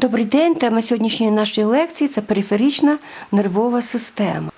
Добрий день. Тема сьогоднішньої нашої лекції це периферична нервова система.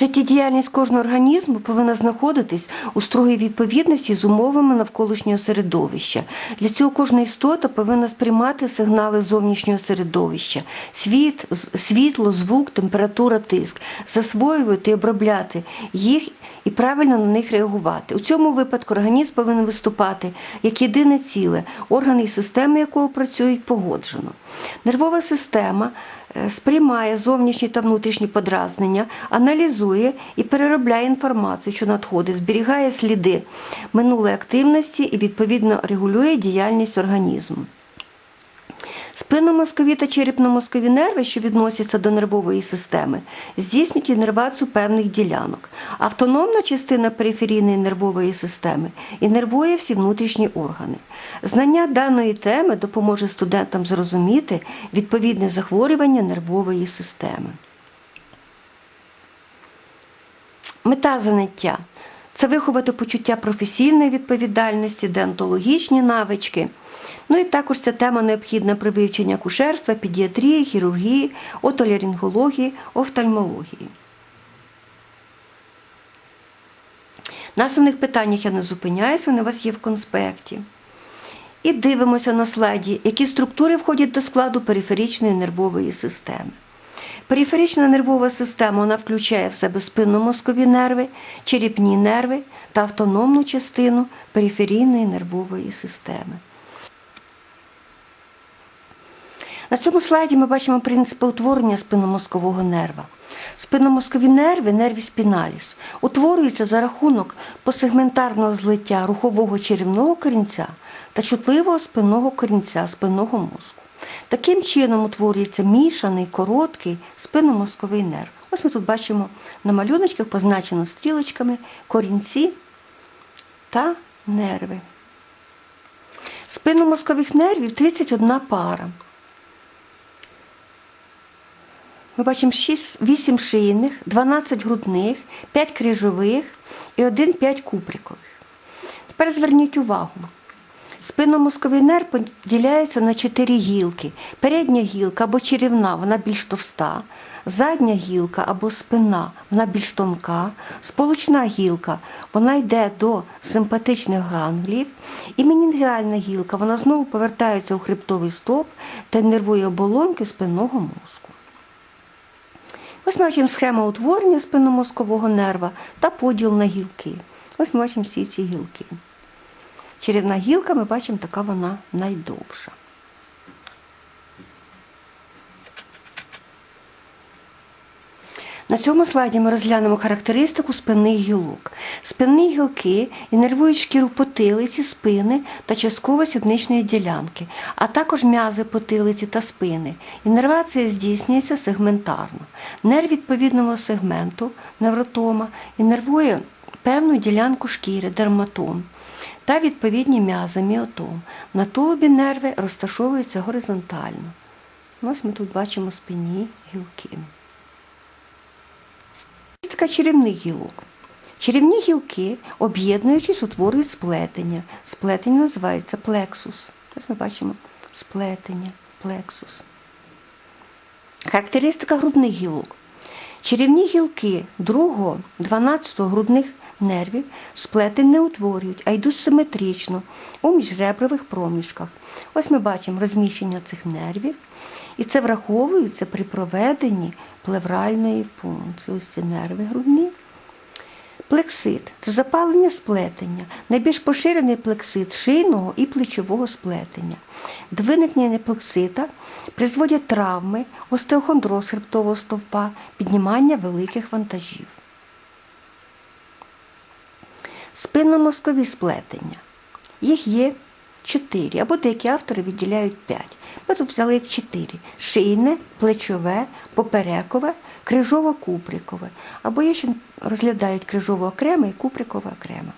Життєдіяльність кожного організму повинна знаходитись у строгій відповідності з умовами навколишнього середовища. Для цього кожна істота повинна сприймати сигнали зовнішнього середовища, світ, світло, звук, температура, тиск, засвоювати і обробляти їх і правильно на них реагувати. У цьому випадку організм повинен виступати як єдине ціле, органи і системи якого працюють погоджено. Нервова система сприймає зовнішні та внутрішні подразнення, аналізує і переробляє інформацію, що надходить, зберігає сліди минулої активності і відповідно регулює діяльність організму. Спинномозкові та черепно-мозкові нерви, що відносяться до нервової системи, здійснюють іннервацію певних ділянок. Автономна частина периферійної нервової системи іннервує всі внутрішні органи. Знання даної теми допоможе студентам зрозуміти відповідне захворювання нервової системи. Мета заняття це виховати почуття професійної відповідальності, деонтологічні навички. Ну і також ця тема необхідна при вивченні акушерства, педіатрії, хірургії, отоларингології, офтальмології. На основних питаннях я не зупиняюсь, вони у вас є в конспекті. І дивимося на слайді, які структури входять до складу периферичної нервової системи. Периферична нервова система вона включає в себе спинномозкові нерви, черепні нерви та автономну частину периферійної нервової системи. На цьому слайді ми бачимо принципи утворення спинномозкового нерва. Спинномозкові нерви, нерві спіналіс, утворюються за рахунок посегментарного злиття рухового черевного корінця та чутливого спинного корінця спинного мозку. Таким чином утворюється мішаний короткий спинномозковий нерв. Ось ми тут бачимо на малюночках позначено стрілочками корінці та нерви. Спинномозкових нервів 31 пара. Ми бачимо 6, 8 шийних, 12 грудних, 5 крижових і 1 5 куприкових. Тепер зверніть увагу. Спинномозковий нерв поділяється на 4 гілки. Передня гілка або черівна, вона більш товста, задня гілка або спинна, вона більш тонка, сполучна гілка, вона йде до симпатичних ганглів, і менінгіальна гілка, вона знову повертається у хребтовий стоп та нервує оболонки спинного мозку. Ось ми бачимо схема утворення спинномозкового нерва та поділ на гілки. Ось ми бачимо всі ці гілки. Черевна гілка, ми бачимо, така вона найдовша. На цьому слайді ми розглянемо характеристику спинних гілок. Спинні гілки інервують шкіру потилиці, спини та частково сідничної ділянки, а також м'язи потилиці та спини. Інервація здійснюється сегментарно. Нерв відповідного сегменту, невротома, інервує певну ділянку шкіри, дерматом та відповідні м'язи, міотом. На тулубі нерви розташовуються горизонтально. Ось ми тут бачимо спинні гілки. Така черівних гілок. Черівні гілки, об'єднуючись, утворюють сплетення. Сплетення називається плексус. Ось ми бачимо сплетення, плексус. Характеристика грудних гілок. Черівні гілки 2, 12 грудних нервів сплетень не утворюють, а йдуть симетрично у міжребрових проміжках. Ось ми бачимо розміщення цих нервів, і це враховується при проведенні плевральної пункції. Ось ці нерви грудні. Плексит це запалення сплетення. Найбільш поширений плексит шийного і плечового сплетення. До виникнення плексита призводять травми, остеохондроз хребтового стовпа, піднімання великих вантажів. Спинномозкові сплетення. Їх є чотири, або деякі автори відділяють п'ять. Ми тут взяли їх чотири: шийне, плечове, поперекове, крижово-куприкове. Або є ще розглядають крижово окреме і куприкове окремо.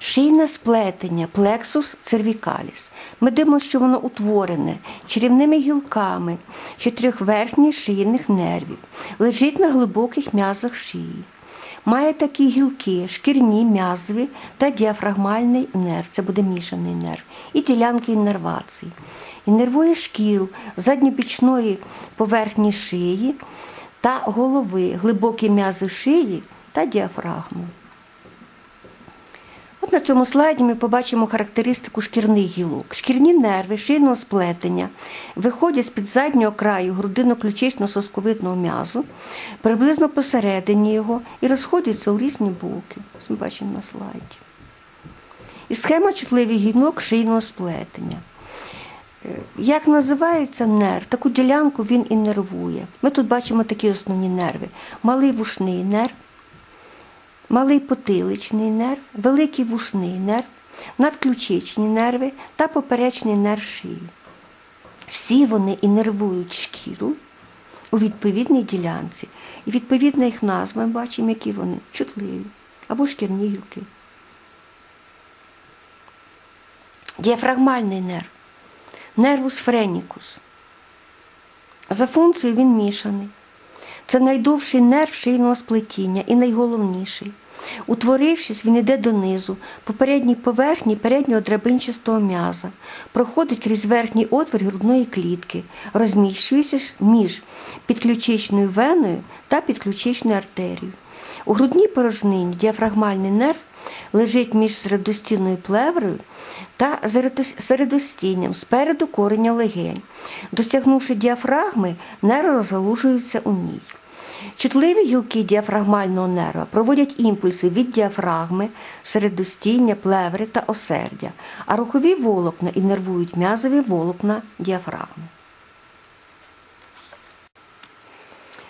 Шийне сплетення, плексус цервікаліс. Ми дивимося, що воно утворене чарівними гілками чотирьох верхніх шийних нервів, лежить на глибоких м'язах шиї. має такі гілки, шкірні, м'язові та діафрагмальний нерв, це буде мішаний нерв, і ділянки іннервації. Іннервує шкіру задньобічної поверхні шиї та голови, глибокі м'язи шиї та діафрагму. От на цьому слайді ми побачимо характеристику шкірних гілок. Шкірні нерви шийного сплетення виходять з-під заднього краю грудино-ключично-сосковидного м'язу, приблизно посередині його і розходяться у різні боки. Ось Ми бачимо на слайді. І схема чутливих гілок шийного сплетення. Е, Як називається нерв, таку ділянку він і нервує. Ми тут бачимо такі основні нерви: малий вушний нерв, малий потиличний нерв, великий вушний нерв, надключичні нерви та поперечний нерв шиї. Всі вони інервують шкіру у відповідній ділянці. І відповідна їх назва ми бачимо, які вони чутливі або шкірні гілки. Діафрагмальний нерв, нервус френікус. За функцією він мішаний. Це найдовший нерв шийного сплетіння і найголовніший. Утворившись, він йде донизу, по передній поверхні переднього драбинчастого м'яза, проходить крізь верхній отвір грудної клітки, розміщується між підключичною веною та підключичною артерією. У грудній порожнині діафрагмальний нерв лежить між середостінною плеврою та середостінням спереду кореня легень. Досягнувши діафрагми, нерв розгалужується у ній. Чутливі гілки діафрагмального нерва проводять імпульси від діафрагми, середостіння, плеври та осердя, а рухові волокна інервують м'язові волокна діафрагми.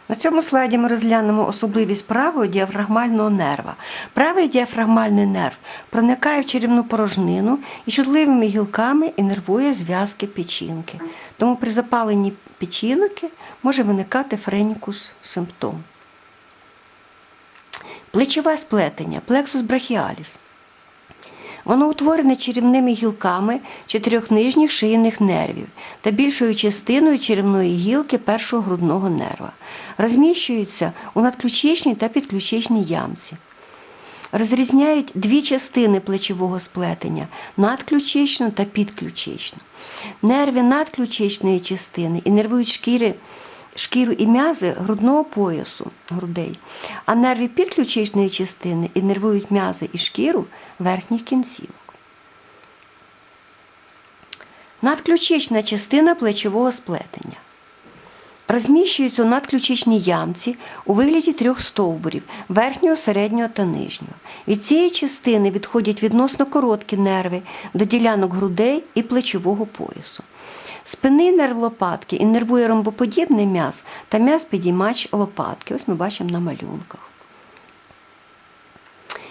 На цьому слайді ми розглянемо особливість правого діафрагмального нерва. Правий діафрагмальний нерв проникає в черевну порожнину і чутливими гілками інервує зв'язки печінки. Тому при запаленні печінки може виникати френікус симптом. Плечове сплетення, плексус брахіаліс. Воно утворене черевними гілками чотирьох нижніх шийних нервів та більшою частиною черевної гілки першого грудного нерва. Розміщується у надключичній та підключичній ямці. Розрізняють дві частини плечового сплетення надключичну та підключичну. Нерви надключичної частини інервують шкіри, шкіру і м'язи грудного поясу грудей, а нерви підключичної частини інервують м'язи і шкіру верхніх кінцівок. Надключична частина плечового сплетення. Розміщується у надключичній ямці у вигляді трьох стовбурів верхнього, середнього та нижнього. Від цієї частини відходять відносно короткі нерви до ділянок грудей і плечового поясу. Спинний нерв лопатки іннервує ромбоподібний м'яз та м'яз підіймач лопатки. Ось ми бачимо на малюнках.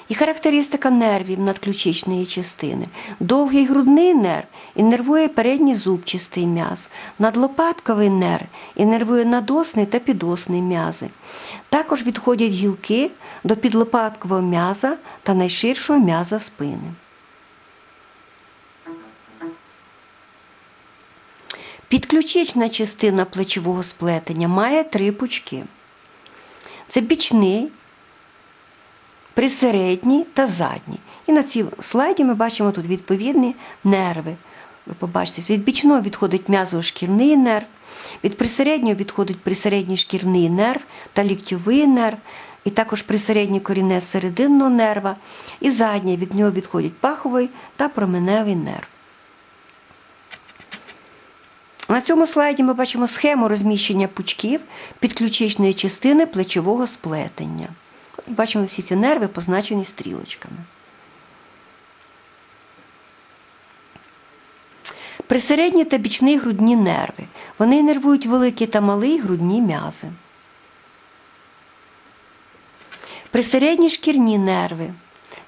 І характеристика нервів надключичної частини. Довгий грудний нерв іннервує передній зубчастий м'яз, надлопатковий нерв іннервує надосний та підосний м'язи. Також відходять гілки до підлопаткового м'яза та найширшого м'яза спини. Підключична частина плечового сплетення має три пучки. Це бічний, присередній та задній. І на цій слайді ми бачимо тут відповідні нерви. Ви побачите, від бічного відходить м'язово-шкірний нерв, від присереднього відходить присередній шкірний нерв та ліктьовий нерв, і також присередній корінець серединного нерва, і задній від нього відходять паховий та променевий нерв. На цьому слайді ми бачимо схему розміщення пучків підключичної частини плечового сплетення. Бачимо всі ці нерви, позначені стрілочками. Присередні та бічні грудні нерви. Вони нервують великі та малі грудні м'язи. Присередні шкірні нерви.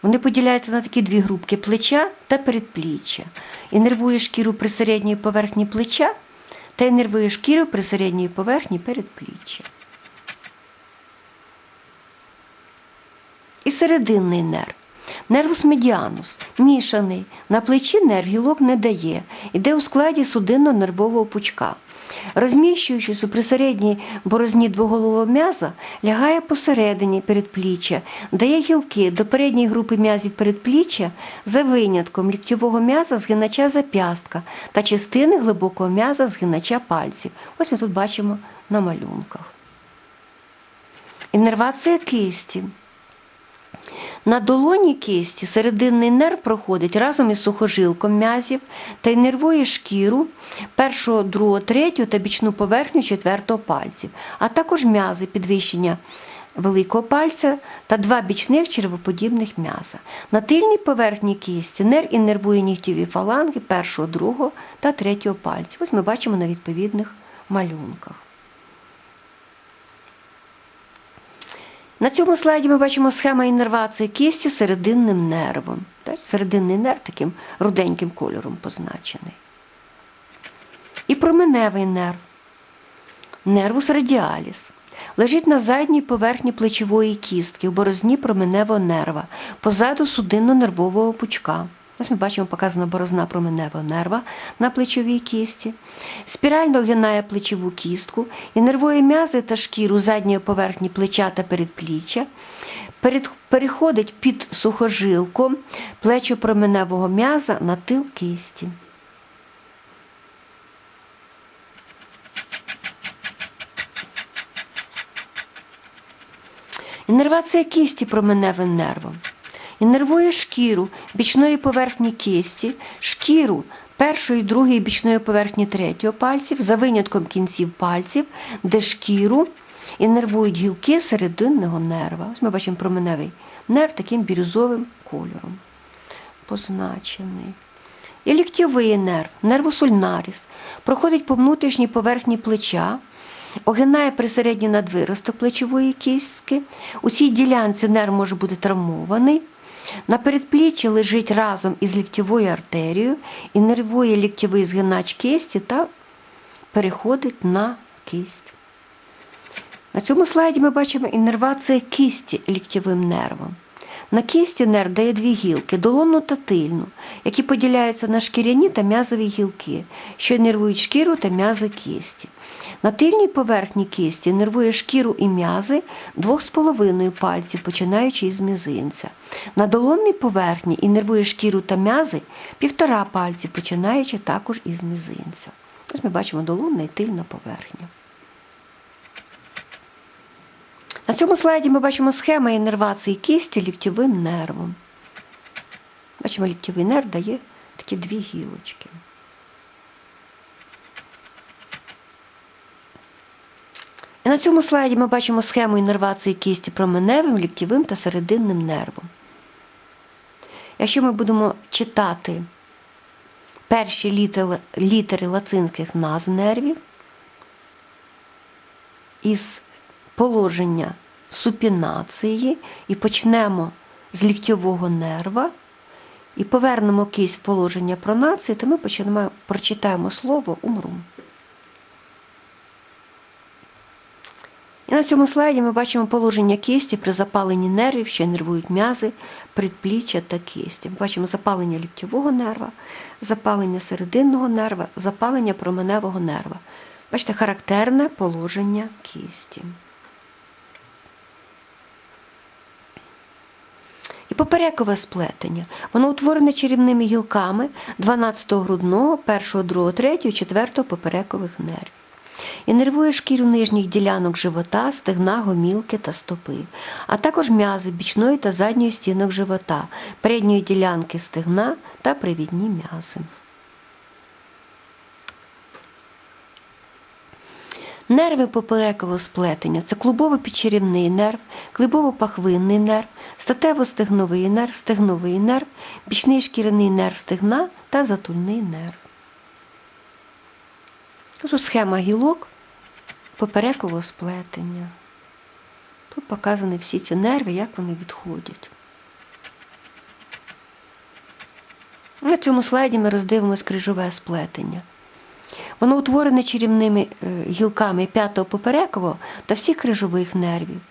Вони поділяються на такі дві групки плеча та передпліччя. Інервує шкіру присередньої поверхні плеча та інервує шкіру присередньої поверхні передпліччя. Серединний нерв. Нервус медіанус мішаний. На плечі нерв гілок не дає, іде у складі судинно-нервового пучка. Розміщуючись у присередній борозні двоголового м'яза, лягає посередині передпліччя, дає гілки до передньої групи м'язів передпліччя за винятком ліктьового м'яза згинача зап'ястка та частини глибокого м'яза згинача пальців. Ось ми тут бачимо на малюнках. Іннервація кисті. На долоні кисті серединний нерв проходить разом із сухожилком м'язів та іннервує шкіру першого, другого, третього та бічну поверхню четвертого пальців, а також м'язи підвищення великого пальця та два бічних червоподібних м'яза. На тильній поверхні кисті нерв іннервує нігтєві фаланги першого, другого та третього пальців. Ось ми бачимо на відповідних малюнках. На цьому слайді ми бачимо схему іннервації кісті серединним нервом. Серединний нерв таким руденьким кольором позначений. І променевий нерв. Нервус радіаліс. Лежить на задній поверхні плечової кістки в борозні променевого нерва, позаду судинно-нервового пучка. Ось ми бачимо показана борозна променевого нерва на плечовій кісті. Спірально огинає плечову кістку і нервує м'язи та шкіру задньої поверхні плеча та передпліччя. Перед- Переходить під сухожилком плечо променевого м'яза на тил кисті. Іннервація кісті променевим нервом. Іннервує шкіру бічної поверхні кисті, шкіру першої, другої бічної поверхні третього пальців, за винятком кінців пальців, де шкіру іннервують гілки серединного нерва. Ось ми бачимо променевий нерв таким бірюзовим кольором. Позначений. І ліктєвий нерв, нервус ульнаріс, проходить по внутрішній поверхні плеча, огинає присередній надвиросток плечової кістки. У цій ділянці нерв може бути травмований. На передпліччі лежить разом із ліктєвою артерією, і нервує ліктєвий згинач кисті та переходить на кість. На цьому слайді ми бачимо іннервація кисті ліктєвим нервом. На кисті нерв дає дві гілки долонну та тильну, які поділяються на шкіряні та м'язові гілки, що іннервують шкіру та м'язи кисті. На тильній поверхні кисті нервує шкіру і м'язи двох з половиною пальців, починаючи із мізинця. На долонній поверхні іннервує шкіру та м'язи півтора пальців, починаючи також із мізинця. Ось ми бачимо долонна і тильна поверхня. На цьому слайді ми бачимо схему іннервації кисті ліктьовим нервом. Бачимо, ліктьовий нерв дає такі дві гілочки. І на цьому слайді ми бачимо схему іннервації кисті променевим, ліктєвим та серединним нервом. Якщо ми будемо читати перші літери, літери латинських назв нервів, із положення супінації і почнемо з ліктьового нерва і повернемо кисть в положення пронації, то ми почнемо, прочитаємо слово умру. І на цьому слайді ми бачимо положення кисті при запаленні нервів, що нервують м'язи, предпліччя та кисті. Ми бачимо запалення ліктьового нерва, запалення серединного нерва, запалення променевого нерва. Бачите, характерне положення кисті. І поперекове сплетення. Воно утворене чарівними гілками 12-го грудного, 1-го, 2-го, 3-го, 4-го поперекових нервів. І нервує шкіру нижніх ділянок живота, стегна, гомілки та стопи, а також м'язи бічної та задньої стінок живота, передньої ділянки стегна та привідні м'язи. Нерви поперекового сплетення це клубово-підчерівний нерв, клубово-пахвинний нерв, статево-стегновий нерв, стегновий нерв, бічний шкіряний нерв стегна та затульний нерв. Тут схема гілок поперекового сплетення. Тут показані всі ці нерви, як вони відходять. На цьому слайді ми роздивимось крижове сплетення. Воно утворене чарівними е, гілками п'ятого поперекового та всіх крижових нервів.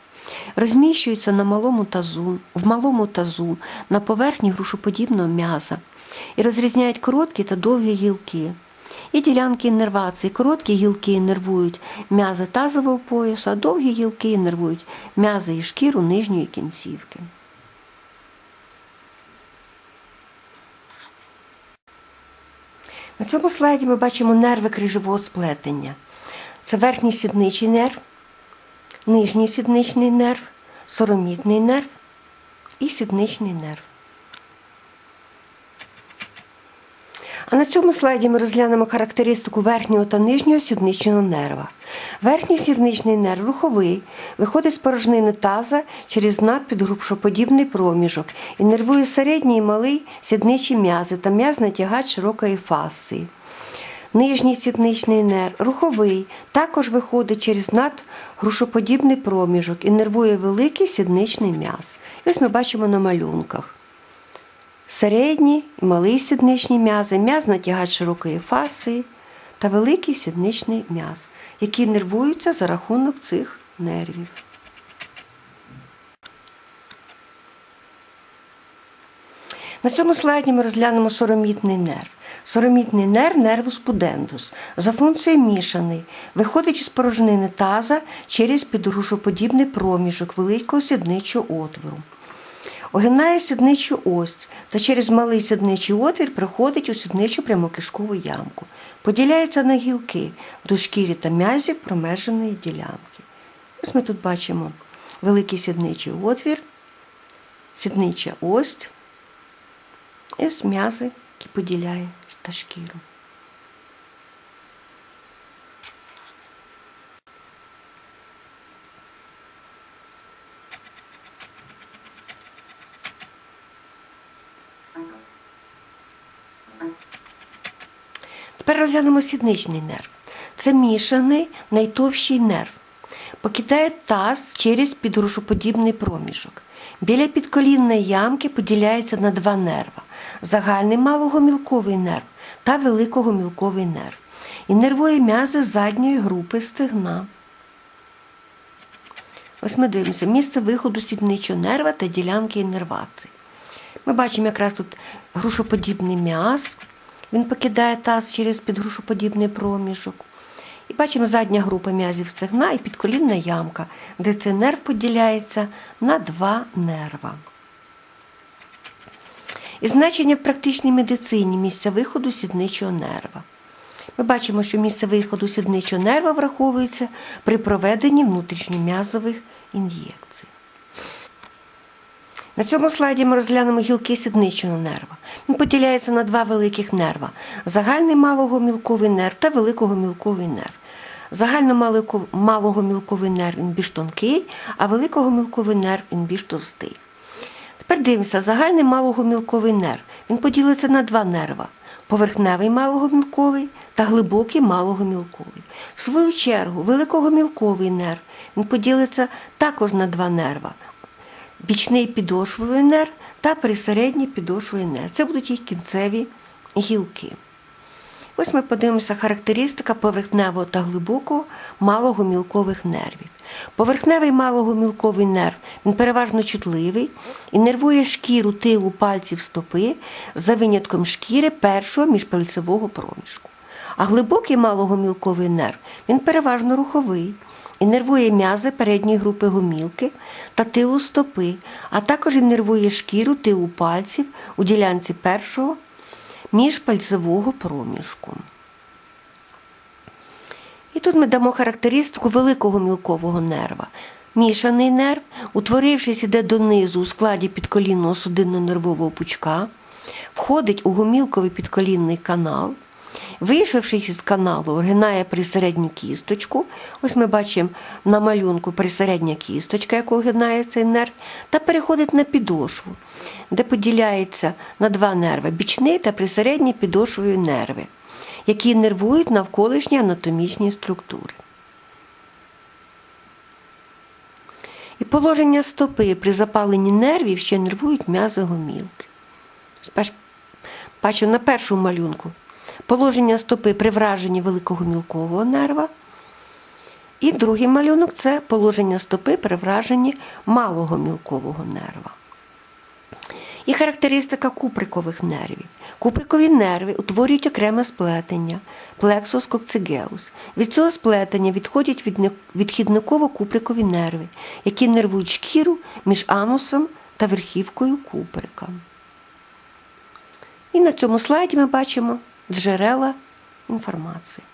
розміщуються на малому тазу, в малому тазу на поверхні грушоподібного м'яза і розрізняють короткі та довгі гілки. І ділянки іннервації. Короткі гілки іннервують м'язи тазового поясу, а довгі гілки іннервують м'язи і шкіру нижньої кінцівки. На цьому слайді ми бачимо нерви крижового сплетення. Це верхній сідничий нерв, нижній сідничний нерв, соромітний нерв і сідничний нерв. А на цьому слайді ми розглянемо характеристику верхнього та нижнього сідничного нерва. Верхній сідничний нерв руховий, виходить з порожнини таза через надпідгрупшоподібний проміжок і нервує середній і малий сідничі м'язи та м'язний тягач широкої фасції. Нижній сідничний нерв руховий, також виходить через надгрушоподібний проміжок і нервує великий сідничний м'яз. І ось ми бачимо на малюнках. Середній і малий сідничні м'язи, м'яз натягач широкої фасції та великий сідничний м'яз, які нервуються за рахунок цих нервів. На цьому слайді ми розглянемо соромітний нерв. Соромітний нерв нервус пудендус. За функцією мішаний, виходить із порожнини таза через підгрушоподібний проміжок великого сідничого отвору. Огинає сідничу ось та через малий сідничий отвір приходить у сідничу прямокишкову ямку. Поділяється на гілки до шкірі та м'язів промеженої ділянки. Ось ми тут бачимо великий сідничий отвір, сіднича ось і ось м'язи, які поділяє та шкіру. Розглянемо сідничний нерв. Це мішаний найтовщий нерв. Покидає таз через підгрушоподібний проміжок. Біля підколінної ямки поділяється на два нерва: загальний малогомілковий нерв та великогомілковий нерв. І нервує м'язи задньої групи стегна. Ось ми дивимося місце виходу сідничого нерва та ділянки іннервації. Ми бачимо якраз тут грушоподібний м'яз. Він покидає таз через підгрушоподібний проміжок. І бачимо задня група м'язів стегна і підколінна ямка, де цей нерв поділяється на два нерва. І значення в практичній медицині місця виходу сідничого нерва. Ми бачимо, що місце виходу сідничого нерва враховується при проведенні внутрішньом'язових ін'єкцій. На цьому слайді ми розглянемо гілки сідничного нерва. Він поділяється на два великих нерва: загальний малогомілковий нерв та великогомілковий нерв. Загально-малогомілковий нерв він більш тонкий, а великогомілковий нерв він більш товстий. Тепер дивимося, загальний малогомілковий нерв. Він поділиться на два нерва: поверхневий малогомілковий та глибокий малогомілковий. В свою чергу, великогомілковий нерв він поділиться також на два нерва бічний підошвовий нерв та пересередній підошвовий нерв. Це будуть їх кінцеві гілки. Ось ми подивимося характеристика поверхневого та глибокого малогомілкових нервів. Поверхневий малогомілковий нерв він переважно чутливий і нервує шкіру тилу пальців стопи за винятком шкіри першого міжпальцевого проміжку. А глибокий малогомілковий нерв він переважно руховий і нервує м'язи передньої групи гомілки та тилу стопи, а також і нервує шкіру тилу пальців у ділянці першого міжпальцевого проміжку. І тут ми дамо характеристику великого мілкового нерва. Мішаний нерв, утворившись іде донизу у складі підколінного судинно-нервового пучка, входить у гомілковий підколінний канал. Вийшовши із каналу, огинає присередню кісточку. Ось ми бачимо на малюнку присередня кісточка, яку огинає цей нерв, та переходить на підошву, де поділяється на два нерви бічний та присередні підошвові нерви, які нервують навколишні анатомічні структури. І положення стопи при запаленні нервів ще нервують м'язи гомілки. Бачимо на першому малюнку положення стопи при враженні великого мілкового нерва. І другий малюнок це положення стопи при враженні малого мілкового нерва. І характеристика куприкових нервів. Куприкові нерви утворюють окреме сплетення плексус кокцигеус. Від цього сплетення відходять відхідниково-куприкові нерви, які нервують шкіру між анусом та верхівкою куприка. І на цьому слайді ми бачимо джерела інформації.